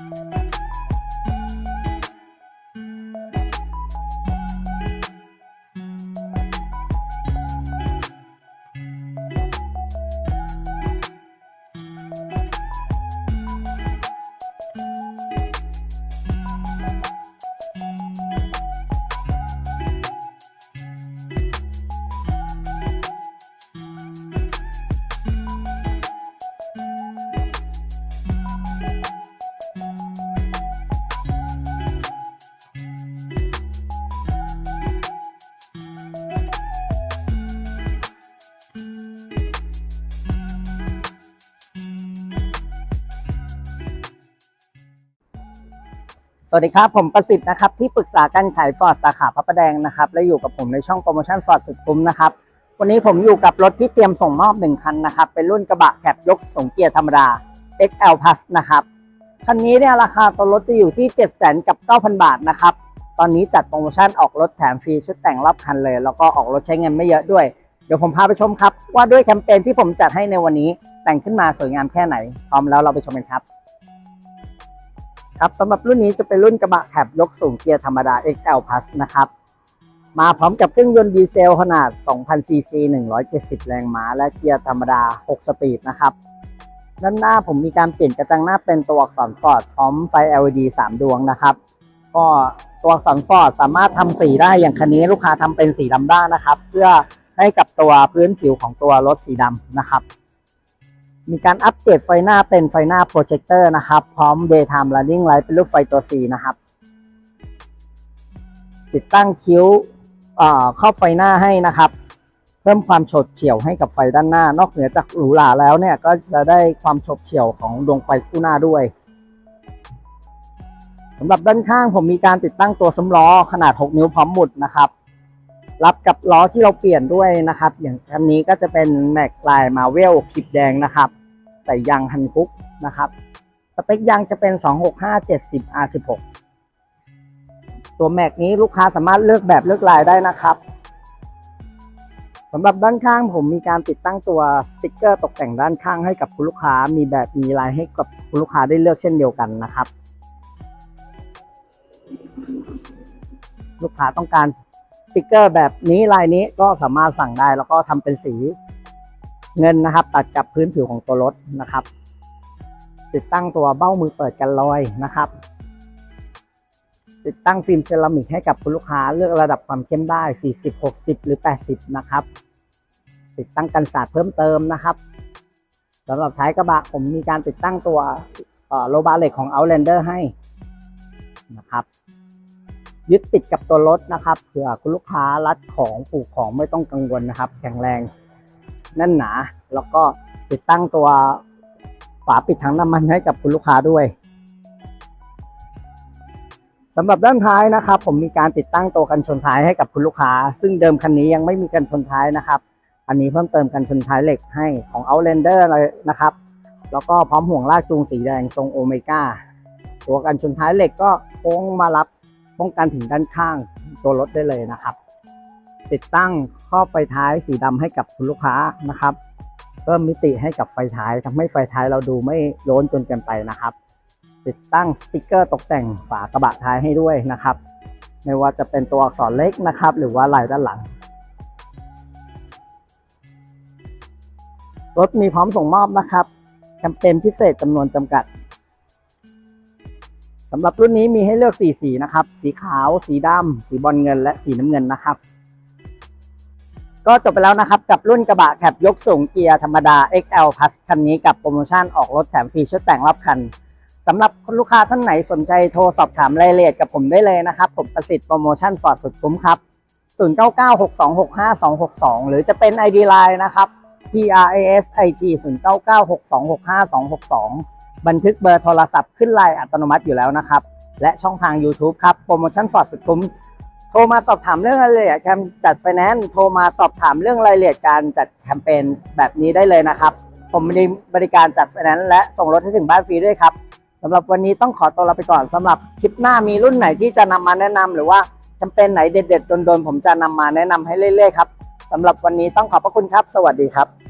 you สวัสดีครับ ผมประสิทธิ์นะครับ ที่ปรึกษาการขายฟอร์ดสาขาพระประแดงนะครับ และอยู่กับผมในช่องโปรโมชั่นฟอร์ดสุดคุ้มนะครับ วันนี้ผมอยู่กับรถที่เตรียมส่งมอบหนึ่งคันนะครับ เป็นรุ่นกระบะแคปยกส่งเกียร์ธรรมดา XL Plus นะครับคันนี้เนี่ยราคาตัวรถจะอยู่ที่ 7 0 0 0 0กับ 9,000 บาทนะครับ ตอนนี้จัดโปรโมชั่นออกรถแถมฟรีชุดแต่งรอบคันเลย แล้วก็ออกรถใช้เงินไม่เยอะด้วย เดี๋ยวผมพาไปชมครับว่าด้วยแคมเปญที่ผมจัดให้ในวันนี้แต่งขึ้นมาสวยงามแค่ไหน พร้อมแล้วเราไปชมกันครับ ครับสำหรับรุ่นนี้จะเป็นรุ่นกระบะแคบยกสูงเกียร์ธรรมดา XL Plus นะครับ มาพร้อมกับเครื่องยนต์ดีเซลขนาด 2,000ซีซี170 แรงม้า และเกียร์ธรรมดา 6 สปีดนะครับด้านหน้าผมมีการเปลี่ยนกระจังหน้าเป็นตัวอักษรฟอร์ดพร้อมไฟ LED 3 ดวงนะครับ ก็ตัวอักษรฟอร์ดสามารถทำสีได้อย่างคันนี้ลูกค้าทำเป็นสีดำได้นะครับ เพื่อให้กับตัวพื้นผิวของตัวรถสีดำนะครับ มีการอัปเกรดไฟหน้าเป็นไฟหน้าโปรเจคเตอร์นะครับ พร้อม daytime running light เป็นรูปไฟตัว C นะครับ ติดตั้งคิ้วเอ่อครอบไฟหน้าให้นะครับ เพิ่มความโฉดเฉี่ยวให้กับไฟด้านหน้า นอกเหนือจากหรูหราแล้วเนี่ย ก็จะได้ความโฉบเฉี่ยวของดวงไฟคู่หน้าด้วยสำหรับด้านข้างผมมีการติดตั้งตัวซุ้มล้อขนาด 6 นิ้วพร้อมหมุดนะครับ รับกับล้อที่เราเปลี่ยนด้วยนะครับ อย่างคันนี้ก็จะเป็นแม็กลายมาเวลขีดแดงนะครับ ใส่ยางฮันคุกนะครับ สเปคยางจะเป็น 265 70 R16 ตัวแม็กนี้ลูกค้าสามารถเลือกแบบเลือกลายได้นะครับสำหรับด้านข้างผมมีการติดตั้งตัวสติกเกอร์ตกแต่งด้านข้างให้กับคุณลูกค้ามีแบบมีลายให้กับคุณลูกค้าได้เลือกเช่นเดียวกันนะครับ ลูกค้าต้องการสติกเกอร์แบบนี้ลายนี้ก็สามารถสั่งได้แล้วก็ทำเป็นสี เงินนะครับ ตัดกับพื้นผิวของตัวรถนะครับ ติดตั้งตัวเบ้ามือเปิดกันรอยนะครับ ติดตั้งฟิล์มเซรามิกให้กับคุณลูกค้าเลือกระดับความเข้มได้ 40 60 หรือ 80 นะครับ ติดตั้งกันสาดเพิ่มเติมนะครับสำหรับท้ายกระบะผมมีการติดตั้งตัวโลบาเหล็กของ Outlander ให้นะครับ ยึดติดกับตัวรถนะครับเผื่อคุณลูกค้ารัดของผูกของไม่ต้องกังวลนะครับ แข็งแรง แน่นหนา แล้วก็ติดตั้งตัวฝาปิดถังน้ำมันให้กับคุณลูกค้าด้วยสำหรับด้านท้ายนะครับ ผมมีการติดตั้งตัวกันชนท้ายให้กับคุณลูกค้า ซึ่งเดิมคันนี้ยังไม่มีกันชนท้ายนะครับ อันนี้เพิ่มเติมกันชนท้ายเหล็กให้ของ Outlander เลยนะครับ แล้วก็พร้อมห่วงลากจูงสีแดงทรงโอเมก้าตัวกันชนท้ายเหล็กก็โค้งมารับป้องกันถึงด้านข้างตัวรถได้เลยนะครับ ติดตั้งครอบไฟท้ายสีดำให้กับคุณลูกค้านะครับ เพิ่มมิติให้กับไฟท้ายทำให้ไฟท้ายเราดูไม่โล้นจนเกินไปนะครับ ติดตั้งสติกเกอร์ตกแต่งฝากระบะท้ายให้ด้วยนะครับ ไม่ว่าจะเป็นตัวอักษรเล็กนะครับ หรือว่าลายด้านหลัง รถมีพร้อมส่งมอบนะครับแคมเปญพิเศษจำนวนจำกัดสำหรับรุ่นนี้มีให้เลือก 4 สีนะครับ สีขาว สีดำ สีบอลเงิน และสีน้ำเงินนะครับ ก็จบไปแล้วนะครับกับรุ่นกระบะแคบยกสูงเกียร์ธรรมดา XL Plus คันนี้กับโปรโมชั่นออกรถแถมฟรีชุดแต่งรอบคันสำหรับคุณลูกค้าท่านไหนสนใจโทรสอบถามรายละเอียดกับผมได้เลยนะครับ ผมประสิทธิ์โปรโมชั่นฟอร์ดสุดคุ้มครับ 0996265262 หรือจะเป็น ID Line นะครับ PRASIT 0996265262 บันทึกเบอร์โทรศัพท์ขึ้นไลน์อัตโนมัติอยู่แล้วนะครับ และช่องทาง YouTube ครับโปรโมชั่นฟอร์ดสุดคุ้ม โทรมาสอบถามเรื่องรายละเอียดการจัดไฟแนนซ์โทรมาสอบถามเรื่องรายละเอียดการจัดแคมเปญแบบนี้ได้เลยนะครับ ผมมีบริการจัดไฟแนนซ์และส่งรถให้ถึงบ้านฟรีด้วยครับสำหรับวันนี้ต้องขอตัวลาไปก่อนสำหรับคลิปหน้ามีรุ่นไหนที่จะนำมาแนะนำหรือว่าแคมเปญไหนเด็ดๆโดนๆผมจะนำมาแนะนำให้เรื่อยๆครับสำหรับวันนี้ต้องขอบพระคุณครับ สวัสดีครับ